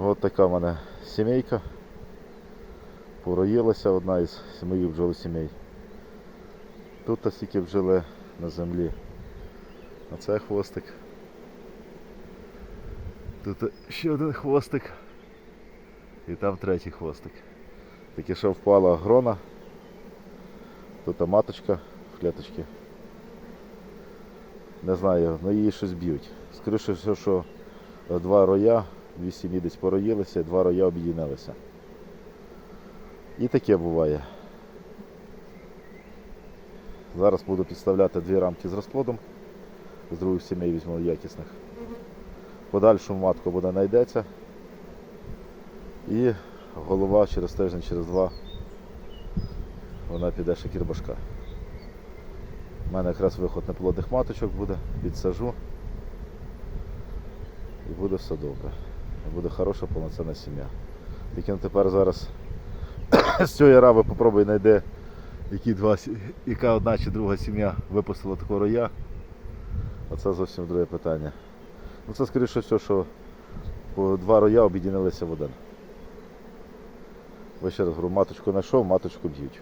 Ось така в мене сімейка. Пороїлася одна із моїх бджолосімей. Тут та стільки бджоли на землі. А це хвостик. Тут ще один хвостик. І там третій хвостик. Таке що впала грона. Тут маточка в клеточці. Не знаю, ну її щось б'ють. Скоріше все, що два роя, дві сім'ї десь пороїлися, два роя об'єдналися. І таке буває. Зараз буду підставляти дві рамки з розплодом. З других сімей візьму якісних. Подальшому матку буде знайдеться. І голова через тиждень, через два вона піде ще кірбашка. У мене якраз виход неплодних маточок буде, підсажу. І буде все добре. Буде хороша повноцінна сім'я. Тільки на тепер зараз з цієї рави попробуй знайде, які два, яка одна чи друга сім'я випустила такого роя. А це зовсім друге питання. Ну це скоріше все, що два роя об'єдналися в один. Ви ще раз говорю, маточку знайшов, маточку б'ють.